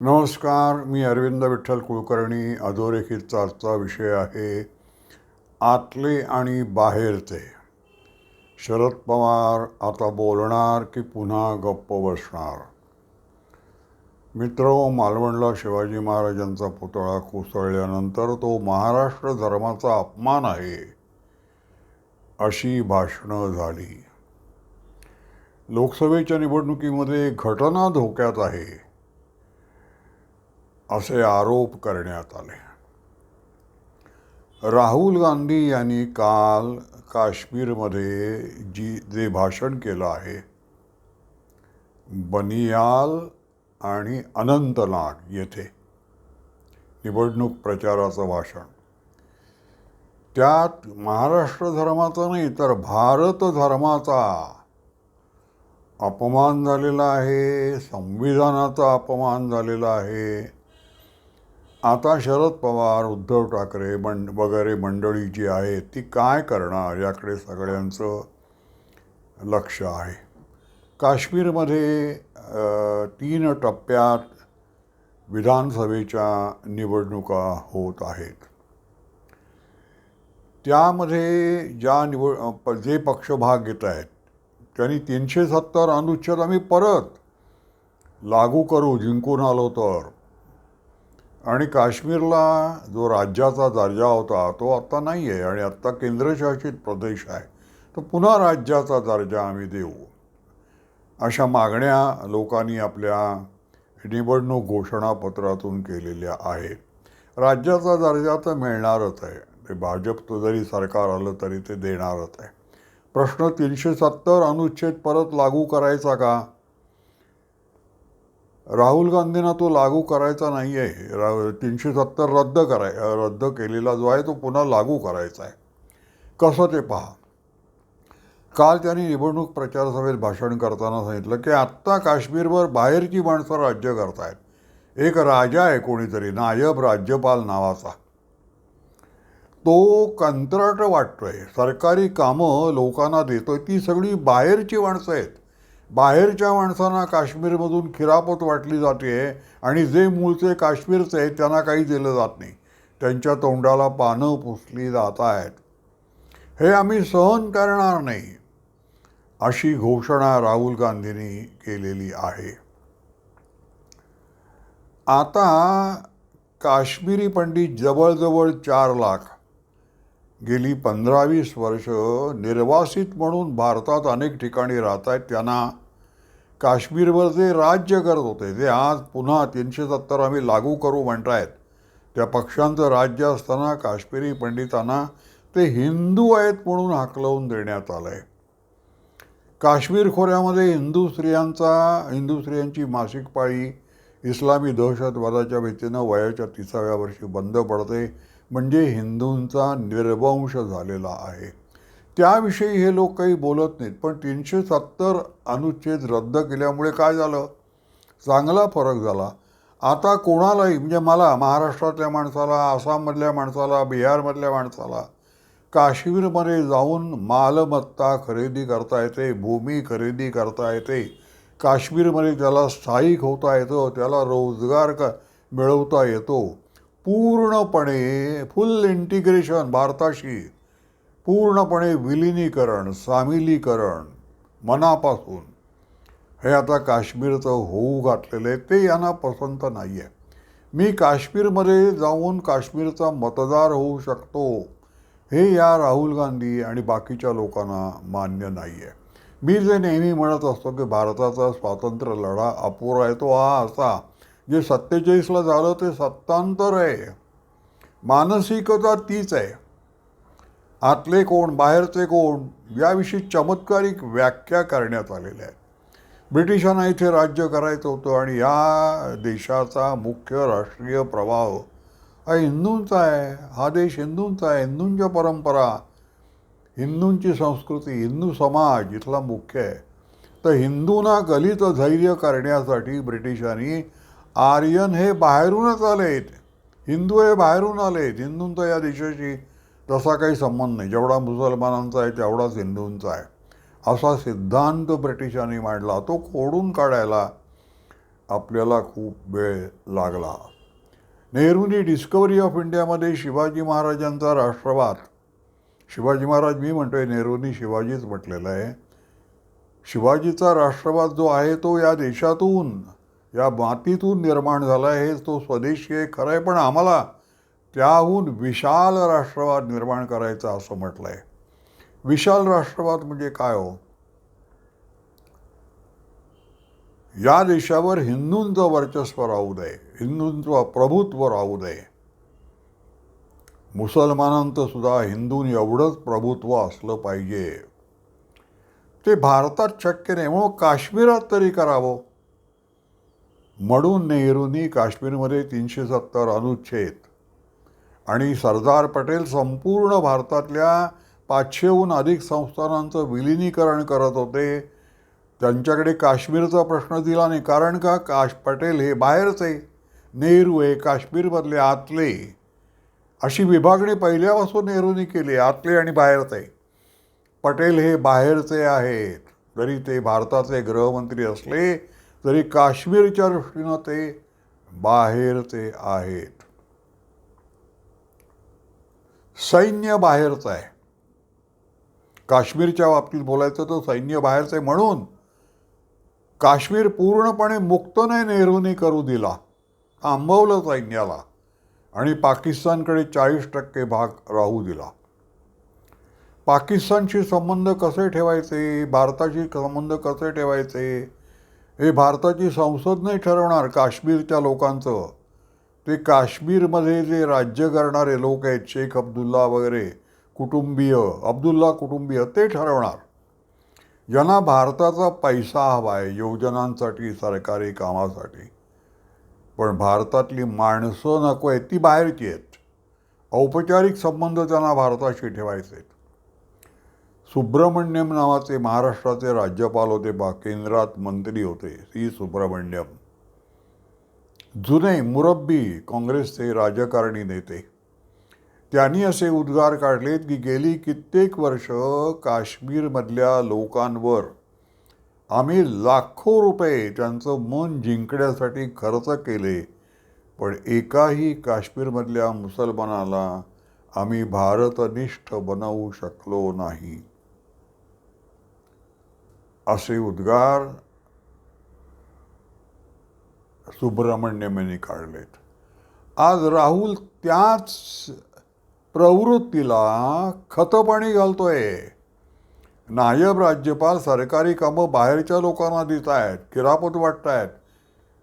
नमस्कार मी अरविंद विठ्ठल कुलकर्णी अधोरेखितचा आजचा विषय आहे आतले आणि बाहेरचे. शरद पवार आता बोलणार की पुन्हा गप्प बसणार. मित्र मालवणला शिवाजी महाराजांचा पुतळा कोसळल्यानंतर तो महाराष्ट्र धर्माचा अपमान आहे अशी भाषणं झाली. लोकसभेच्या निवडणुकीमध्ये घटना धोक्यात आहे. असे आरोप करण्यात आले. राहुल गांधी यांनी काल काश्मीरमध्ये जी जे भाषण केलं आहे बनियाल आणि अनंतनाग येथे निवडणूक प्रचाराचं भाषण. त्यात महाराष्ट्र धर्माचा नाही तर भारत धर्माचा अपमान झालेला आहे संविधानाचा अपमान झालेला आहे. आता शरद पवार उद्धव ठाकरे मंड वगैरे मंडळी जी आहे ती काय करणार याकडे सगळ्यांचं लक्ष आहे. काश्मीरमध्ये तीन टप्प्यात विधानसभेच्या निवडणुका होत आहेत. त्यामध्ये ज्या निवड प- जे पक्ष भाग घेत आहेत त्यांनी तीनशे सत्तर अनुच्छेद आम्ही परत लागू करू जिंकून आलो तर. आणि काश्मीरला जो राज्याचा दर्जा होता तो आत्ता नाही आहे आणि आत्ता केंद्रशासित प्रदेश आहे. तर पुन्हा राज्याचा दर्जा आम्ही देऊ. अशा मागण्या लोकांनी आपल्या निवडणूक घोषणापत्रातून केलेल्या आहेत. राज्याचा दर्जा तर मिळणारच आहे. ते भाजपचं जरी सरकार आलं तरी ते देणारच आहे. प्रश्न तीनशे सत्तर अनुच्छेद परत लागू करायचा का? राहुल गांधींना तो लागू करायचा नाही आहे. रा तीनशे सत्तर रद्द कराय रद्द केलेला जो आहे तो पुन्हा लागू करायचा आहे. कसं ते पहा? काल त्यांनी निवडणूक प्रचार सभेत भाषण करताना सांगितलं की आत्ता काश्मीरवर बाहेरची माणसं राज्य करतायत. एक राजा आहे कोणीतरी नायब राज्यपाल नावाचा. तो कंत्राट वाटतोय सरकारी कामं लोकांना देतोय. ती सगळी बाहेरची माणसं आहेत. बाहेरच्या माणसांना काश्मीरमधून खिरापत वाटली जाते आणि जे मूळचे काश्मीरचे आहेत त्यांना काही दिलं जात नाही. त्यांच्या तोंडाला पानं पुसली जात आहेत. हे आम्ही सहन करणार नाही अशी घोषणा राहुल गांधींनी केलेली आहे. आता काश्मीरी पंडित जवळजवळ चार लाख गेली पंधरा वीस वर्ष निर्वासित म्हणून भारतात अनेक ठिकाणी राहत आहेत त्यांना काश्मीरवर जे राज्य करत होते ते आज पुन्हा तीनशे सत्तर आम्ही लागू करू म्हणतायत. त्या पक्षांचं राज्य असताना काश्मीरी पंडितांना ते हिंदू आहेत म्हणून हाकलवून देण्यात आलं आहे काश्मीर खोऱ्यामध्ये हिंदू स्त्रियांचा हिंदू स्त्रियांची मासिक पाळी इस्लामी दहशतवादाच्या भीतीनं वयाच्या तिसाव्या वर्षी बंद पडते. म्हणजे हिंदूंचा निर्वंश झालेला आहे. त्याविषयी हे लोक काही बोलत नाहीत पण तीनशे सत्तर अनुच्छेद रद्द केल्यामुळे काय झालं? चांगला फरक झाला. आता कोणालाही म्हणजे मला महाराष्ट्रातल्या माणसाला आसाममधल्या माणसाला बिहारमधल्या माणसाला काश्मीरमध्ये जाऊन मालमत्ता खरेदी करता येते भूमी खरेदी करता येते काश्मीरमध्ये त्याला स्थायिक होता येतं त्याला रोजगार क मिळवता येतो. पूर्णपणे फुल इंटिग्रेशन भारताशी. पूर्णपणे विलिनीकरण सामिलीकरण मनापासून. हे आता काश्मीरचं होऊ घातलेलं आहे ते यांना पसंत नाही आहे मी काश्मीरमध्ये जाऊन काश्मीरचा मतदार होऊ शकतो हे या राहुल गांधी आणि बाकीच्या लोकांना मान्य नाही आहे मी जे नेहमी म्हणत असतो की भारताचा स्वातंत्र्य लढा अपुरा आहे तो हा असा. जे सत्तेचाळीसला झालं ते सत्तांतर आहे. मानसिकता तीच आहे. आतले कोण बाहेरचे कोण याविषयी चमत्कारिक व्याख्या करण्यात आलेल्या आहेत. ब्रिटिशांना इथे राज्य करायचं होतं आणि या देशाचा मुख्य राष्ट्रीय प्रवाह हा हिंदूंचा आहे. हा देश हिंदूंचा आहे. हिंदूंच्या परंपरा हिंदूंची संस्कृती हिंदू समाज इथला मुख्य आहे. तर हिंदूंना गलित धैर्य करण्यासाठी ब्रिटिशांनी आर्यन हे बाहेरूनच आलेत. हिंदू हे बाहेरून आलेत. हिंदूंचा या देशाशी तसा काही संबंध नाही. जेवढा मुसलमानांचा आहे तेवढाच हिंदूंचा आहे. असा सिद्धांत ब्रिटिशांनी मांडला. तो खोडून काढायला आपल्याला खूप वेळ लागला. नेहरूंनी डिस्कवरी ऑफ इंडियामध्ये शिवाजी महाराजांचा राष्ट्रवाद. शिवाजी महाराज मी म्हणतोय नेहरूंनी शिवाजीच म्हटलेलं आहे. शिवाजीचा राष्ट्रवाद जो आहे तो या देशातून या मातीतून निर्माण झाला आहे तो स्वदेशी आहे खरं आहे पण आम्हाला त्याहून विशाल राष्ट्रवाद निर्माण करायचा असं म्हटलं आहे विशाल राष्ट्रवाद म्हणजे काय हो? या देशावर हिंदूंचं वर्चस्व राहू दे हिंदूंचं प्रभुत्व राहू दे. मुसलमानांचं सुद्धा हिंदून एवढंच प्रभुत्व असलं पाहिजे. ते भारतात शक्य नाही म्हणून काश्मीरात तरी करावं. म्हणून नेहरूंनी काश्मीरमध्ये तीनशे सत्तर अनुच्छेद आणि सरदार पटेल संपूर्ण भारतातल्या पाचशेहून अधिक संस्थानांचं विलिनीकरण करत होते. त्यांच्याकडे काश्मीरचा प्रश्न दिला नाही. कारण का? काश पटेल हे बाहेरचे नेहरू हे काश्मीरमधले आतले. अशी विभागणी पहिल्यापासून नेहरूंनी केली आतले आणि बाहेरचे. पटेल हे बाहेरचे आहेत. जरी ते भारताचे गृहमंत्री असले तरी काश्मीरच्या दृष्टीनं ते बाहेरचे आहेत. सैन्य बाहेरचं आहे. काश्मीरच्या बाबतीत बोलायचं तर सैन्य बाहेरचं आहे म्हणून काश्मीर पूर्णपणे मुक्त नाही नेहरूने करू दिला थांबवलं सैन्याला आणि पाकिस्तानकडे चाळीस टक्के भाग राहू दिला. पाकिस्तानशी संबंध कसे ठेवायचे भारताशी संबंध कसे ठेवायचे हे भारताची संसद नाही ठरवणार काश्मीरच्या लोकांचं. ते काश्मीरमध्ये जे राज्य करणारे लोक आहेत शेख अब्दुल्ला वगैरे कुटुंबीय अब्दुल्ला कुटुंबीय ते ठरवणार. ज्यांना भारताचा पैसा हवा आहे योजनांसाठी सरकारी कामासाठी. पण भारतातली माणसं नको आहेत ती बाहेरची आहेत. औपचारिक संबंध त्यांना भारताशी ठेवायचे आहेत. सुब्रमण्यम नावाचे महाराष्ट्राचे राज्यपाल होते बा केंद्रात मंत्री होते सी सुब्रमण्यम. जुने मुरब्बी काँग्रेसचे राजकारणी नेते. त्यांनी असे उद्गार काढलेत की गेली कित्येक वर्ष काश्मीरमधल्या लोकांवर आम्ही लाखो रुपये त्यांचं मन जिंकण्यासाठी खर्च केले पण एकाही काश्मीरमधल्या मुसलमानाला आम्ही भारतनिष्ठ बनवू शकलो नाही. असे उद्गार सुब्रमण्यम यांनी काढलेत. आज राहुल त्याच प्रवृत्तीला खतपाणी घालतोय. नायब राज्यपाल सरकारी कामं बाहेरच्या लोकांना देत आहेत किरापत वाटत आहेत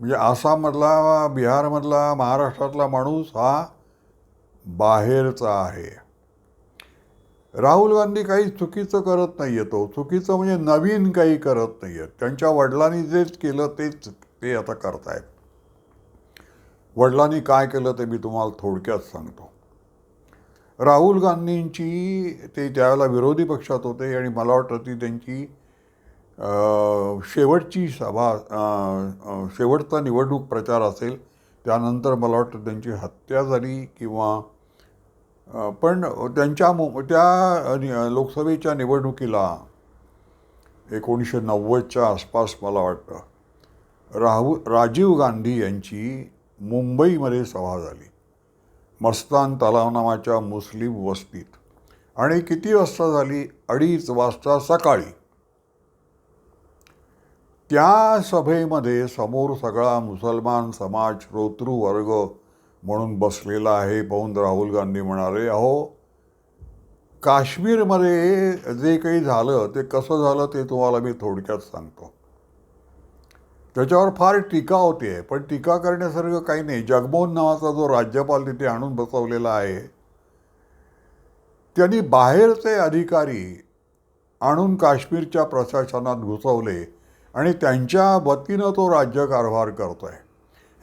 म्हणजे आसाममधला बिहारमधला महाराष्ट्रातला माणूस हा बाहेरचा आहे. राहुल गांधी काही चुकीचं करत नाही आहे तो. चुकीचं म्हणजे नवीन काही करत नाही आहेत त्यांच्या वडिलांनी जे केलं तेच ते आता करतायत. वडिलांनी काय केलं ते मी तुम्हाला थोडक्यात सांगतो. राहुल गांधींची ते त्यावेळेला विरोधी पक्षात होते आणि मला वाटतं ती त्यांची शेवटची सभा शेवटचा निवडणूक प्रचार असेल त्यानंतर मला वाटतं त्यांची हत्या झाली किंवा पण त्यांच्या मु त्या नि- लोकसभेच्या निवडणुकीला एकोणीसशे नव्वदच्या आसपास मला वाटतं राहू राजीव गांधी यांची मुंबईमध्ये सभा झाली. मस्तान तलाव नावाच्या मुस्लिम वस्तीत. आणि किती वाजता झाली? अडीच वाजता सकाळी. त्या सभेमध्ये समोर सगळा मुसलमान समाज श्रोतृवर्ग वर्ग म्हणून बसलेला आहे पाहून राहुल गांधी म्हणाले अहो काश्मीरमध्ये जे काही झालं ते कसं झालं ते तुम्हाला मी थोडक्यात सांगतो. त्याच्यावर फार टीका होते पण टीका करण्यासारखं काही नाही. जगमोहन नावाचा जो राज्यपाल तिथे आणून बसवलेला आहे त्यांनी बाहेरचे अधिकारी आणून काश्मीरच्या प्रशासनात घुसवले आणि त्यांच्या वतीनं तो राज्यकारभार करतोय.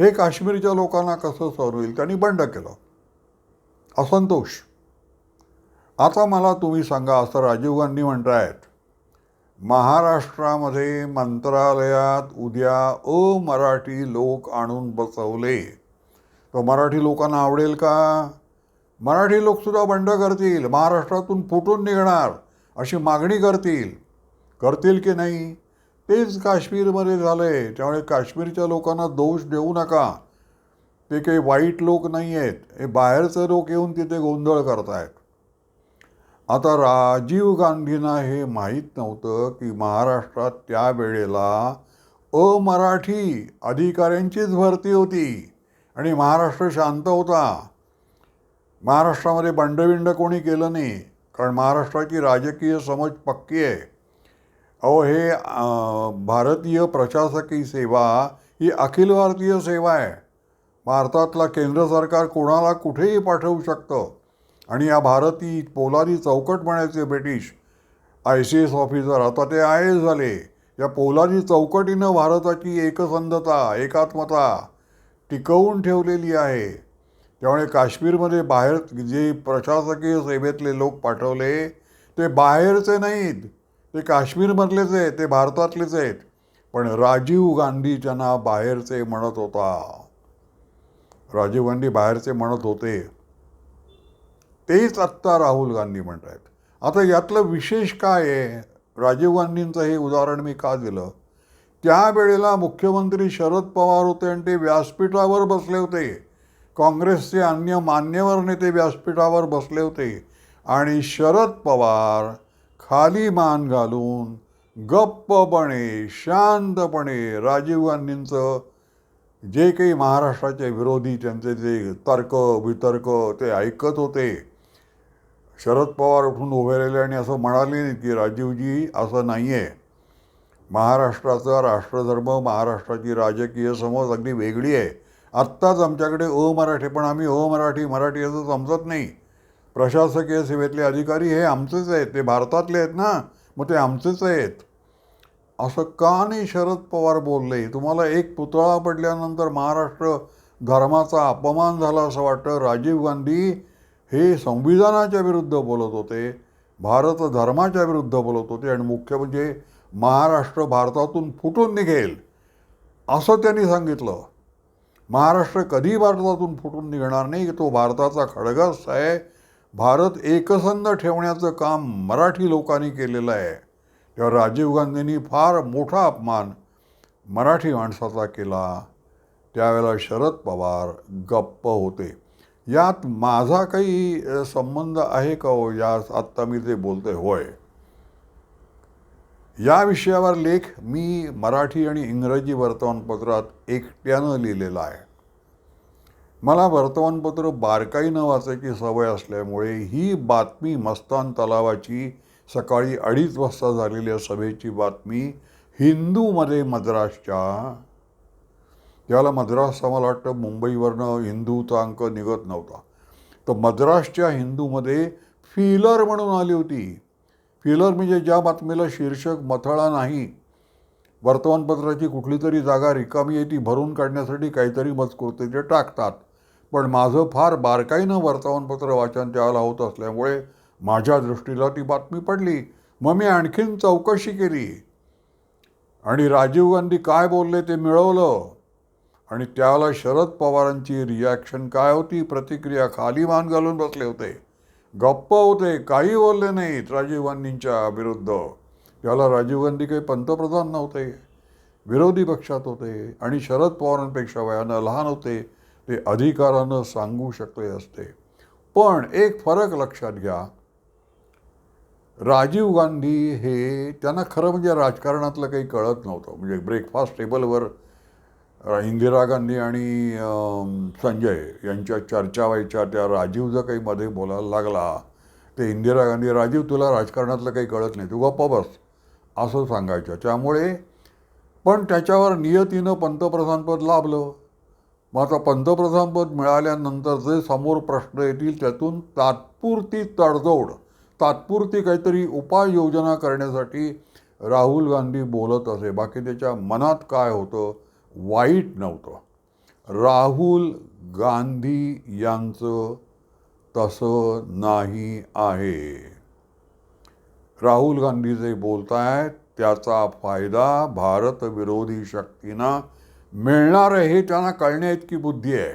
हे काश्मीरच्या लोकांना कसं सहन होईल? त्यांनी बंड केलं. असंतोष. आता मला तुम्ही सांगा असं राजीव गांधी म्हणतायत महाराष्ट्रामध्ये मंत्रालयात उद्या अमराठी लोक आणून बसवले. तर मराठी लोकांना आवडेल का? मराठी लोकसुद्धा बंड करतील महाराष्ट्रातून फुटून निघणार अशी मागणी करतील. करतील की नाही? तेच काश्मीरमध्ये झाले त्यामुळे काश्मीरच्या लोकांना दोष देऊ नका. ते काही वाईट लोक नाही आहेत हे बाहेरचे लोक येऊन तिथे गोंधळ करतायत. आता राजीव गांधींना हे माहीत नव्हतं की महाराष्ट्रात त्यावेळेला अमराठी अधिकाऱ्यांचीच भरती होती आणि महाराष्ट्र शांत होता. महाराष्ट्रामध्ये बंडविंड कोणी केलं नाही. कारण महाराष्ट्राची राजकीय समज पक्की आहे. अहो हे भारतीय प्रशासकीय सेवा ही अखिल भारतीय सेवा आहे. भारतातला केंद्र सरकार कोणाला कुठेही पाठवू शकतं. आणि या भारती पोलादी चौकट म्हणायचे British I C S officer आता ते आय एस झाले. या पोलादी चौकटीनं भारताची एकसंधता एकात्मता टिकवून ठेवलेली आहे. त्यामुळे काश्मीरमध्ये बाहेर जे प्रशासकीय सेवेतले लोक पाठवले ते बाहेरचे नाहीत. ते काश्मीरमधलेच आहेत ते भारतातलेच आहेत. पण राजीव गांधी त्यांना बाहेरचे म्हणत होता राजीव गांधी बाहेरचे म्हणत होते तेच आत्ता राहुल गांधी म्हणत आहेत आता यातलं विशेष काय आहे? राजीव गांधींचं हे उदाहरण मी का दिलं? त्यावेळेला मुख्यमंत्री शरद पवार होते आणि ते व्यासपीठावर बसले होते. काँग्रेसचे अन्य मान्यवर नेते व्यासपीठावर बसले होते. आणि शरद पवार खाली मान घालून गप्पपणे शांतपणे राजीव गांधींचं जे काही महाराष्ट्राचे विरोधी त्यांचे जे तर्क वितर्क ते ऐकत होते शरद पवार उठून उभे राहिले आणि असं म्हणाले की राजीवजी असं नाही आहे महाराष्ट्राचा राष्ट्रधर्म महाराष्ट्राची राजकीय समज अगदी वेगळी आहे. आत्ताच आमच्याकडे अमराठी पण आम्ही अमराठी मराठी असं समजत नाही. प्रशासकीय सेवेतले अधिकारी हे आमचेच आहेत. ते भारतातले आहेत ना. मग ते आमचेच आहेत. असं का नाही शरद पवार बोलले? तुम्हाला एक पुतळा पडल्यानंतर महाराष्ट्र धर्माचा अपमान झाला असं वाटतं. राजीव गांधी हे संविधानाच्या विरुद्ध बोलत होते. भारत धर्माच्या विरुद्ध बोलत होते आणि मुख्य म्हणजे महाराष्ट्र भारतातून फुटून निघेल असं त्यांनी सांगितलं. महाराष्ट्र कधी भारतातून फुटून निघणार नाही? तो भारताचा खडगस आहे. भारत एकसंध ठेवण्याचं काम मराठी लोकांनी केलेलं आहे. तेव्हा राजीव गांधींनी फार मोठा अपमान मराठी माणसाचा केला. त्यावेळेला शरद पवार गप्प होते. यात माझा काही संबंध आहे का हो? या आत्ता मी ते बोलते होय. या विषयावर लेख मी मराठी आणि इंग्रजी वर्तमानपत्रात एकट्यानं लिहिलेला आहे. मला वर्तमानपत्र बारकाईनं वाचायची सवय असल्यामुळे ही बातमी मस्तान तलावाची सकाळी अडीच वाजता झालेल्या सभेची बातमी हिंदूमध्ये मद्रासच्या. त्याला मद्रास मला वाटतं मुंबईवरनं हिंदूचा अंक निघत नव्हता. तर मद्रासच्या हिंदूमध्ये फिलर म्हणून आली होती. फिलर म्हणजे ज्या बातमीला शीर्षक मथळा नाही वर्तमानपत्राची कुठली तरी जागा रिकामी आहे ती भरून काढण्यासाठी काहीतरी मजकूर ते टाकतात. पण माझं फार बारकाईनं वर्तमानपत्र वाचन त्याला होत असल्यामुळे माझ्या दृष्टीला ती बातमी पडली. मग मी आणखीन चौकशी केली. आणि राजीव गांधी काय बोलले ते मिळवलं. आणि त्याला शरद पवारांची रिॲक्शन काय होती? प्रतिक्रिया खाली मान घालून बसले होते. गप्प होते काही बोलले नाहीत राजीव गांधींच्या विरुद्ध. त्याला राजीव गांधी काही पंतप्रधान नव्हते. विरोधी पक्षात होते आणि शरद पवारांपेक्षा वयानं लहान होते. ते अधिकारानं सांगू शकले असते. पण एक फरक लक्षात घ्या. राजीव गांधी हे त्यांना खरं म्हणजे राजकारणातलं काही कळत नव्हतं. म्हणजे ब्रेकफास्ट टेबलवर इंदिरा गांधी आणि संजय यांच्या चर्चा व्हायच्या त्या राजीव जर काही मध्ये बोलायला लागला ते इंदिरा गांधी राजीव तुला राजकारणातलं काही कळत नाही. तू गप्प बस. असं सांगायचं त्यामुळे पण त्याच्यावर नियतीनं पंतप्रधानपद लाभलं. मात्र पंतप्रधानपद मिळाल्यानंतर जे समोर प्रश्न येतील त्यातून तात्पुरती तडजोड तात्पुरती काहीतरी उपाययोजना करण्यासाठी राहुल गांधी बोलत असे. बाकी त्याच्या मनात काय होतं? वाईट नव्हतं. राहुल गांधी यांचं तसं नाही आहे. राहुल गांधी जे बोलत आहेत त्याचा फायदा भारतविरोधी शक्तींना मिळणार हे त्यांना कळण्याइतकी बुद्धी आहे.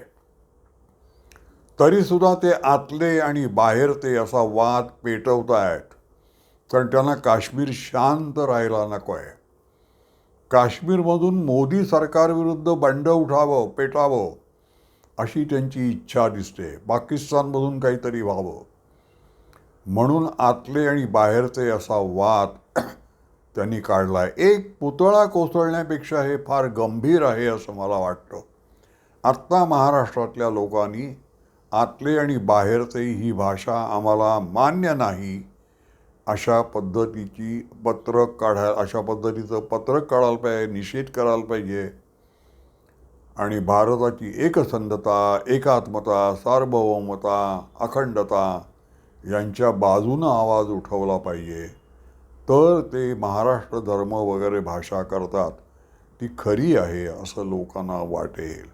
तरीसुद्धा ते आतले आणि बाहेर ते असा वाद पेटवत आहेत. कारण त्यांना काश्मीर शांत राहायला नको आहे. काश्मीरमधून मोदी सरकारविरुद्ध बंड उठावं पेटावं अशी त्यांची इच्छा दिसते. पाकिस्तानमधून काहीतरी व्हावं. म्हणून आतले आणि बाहेरचे असा वाद त्यांनी काढला आहे एक पुतळा कोसळण्यापेक्षा हे फार गंभीर आहे असं मला वाटतं. आत्ता महाराष्ट्रातल्या लोकांनी आतले आणि बाहेरचे ही भाषा आम्हाला मान्य नाही अशा पद्धतीची पत्रक काढाय अशा पद्धतीचं पत्रक काढायला पाहिजे निषेध करायला पाहिजे. आणि भारताची एकसंधता एकात्मता सार्वभौमता अखंडता यांच्या बाजूनं आवाज उठवला पाहिजे. तर ते महाराष्ट्र धर्म वगैरे भाषा करतात ती खरी आहे असं लोकांना वाटेल.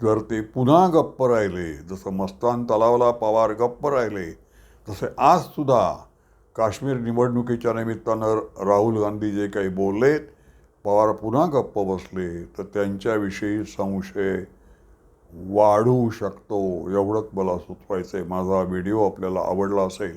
जर ते पुन्हा गप्प राहिले जसं मस्तान तलावला पवार गप्प राहिले तसे आजसुद्धा काश्मीर निवडणुकीच्या निमित्तानं राहुल गांधी जे काही बोललेत पवार पुन्हा गप्प बसले तर त्यांच्याविषयी संशय वाढू शकतो एवढंच मला सुचवायचं आहे माझा व्हिडिओ आपल्याला आवडला असेल